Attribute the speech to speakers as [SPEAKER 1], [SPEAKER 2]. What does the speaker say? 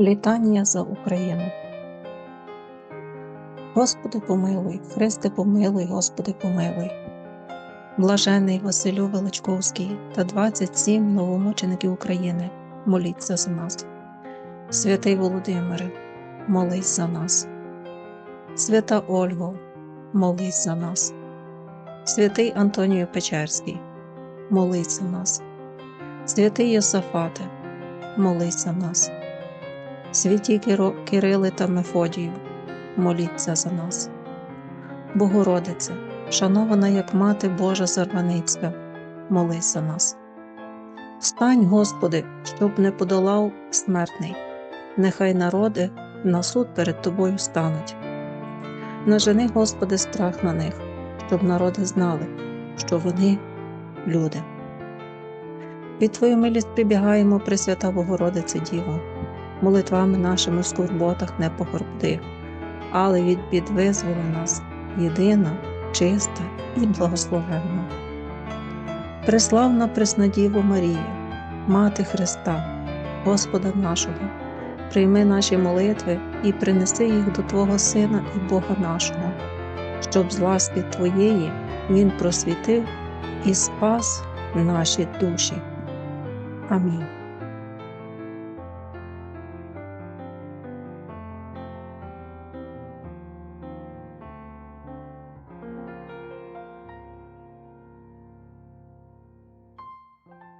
[SPEAKER 1] Літання за Україну. Господи помилуй, Христе помилуй, Господи помилуй. Блажений Василю Величковський та 27 новомучеників України, моліться за нас. Святий Володимире, молись за нас. Свята Ольго, молись за нас. Святий Антонію Печерський, молись за нас. Святий Йосафате, молись за нас. Святі Кирили та Мефодію, моліться за нас. Богородице, шанована як Мати Божа Зарваницька, молись за нас. Встань, Господи, щоб не подолав смертний, нехай народи на суд перед Тобою стануть. Нажени, Господи, страх на них, щоб народи знали, що вони люди. Під Твою милість прибігаємо, Пресвята Богородице Діво, молитвами нашими в скорботах не погорбти, але від бід визволи нас єдина, чиста і благословенна. Преславна Преснодіво Марія, Мати Христа, Господа нашого, прийми наші молитви і принеси їх до Твого Сина і Бога нашого, щоб з ласки Твоєї Він просвітив і спас наші душі. Амінь. thank you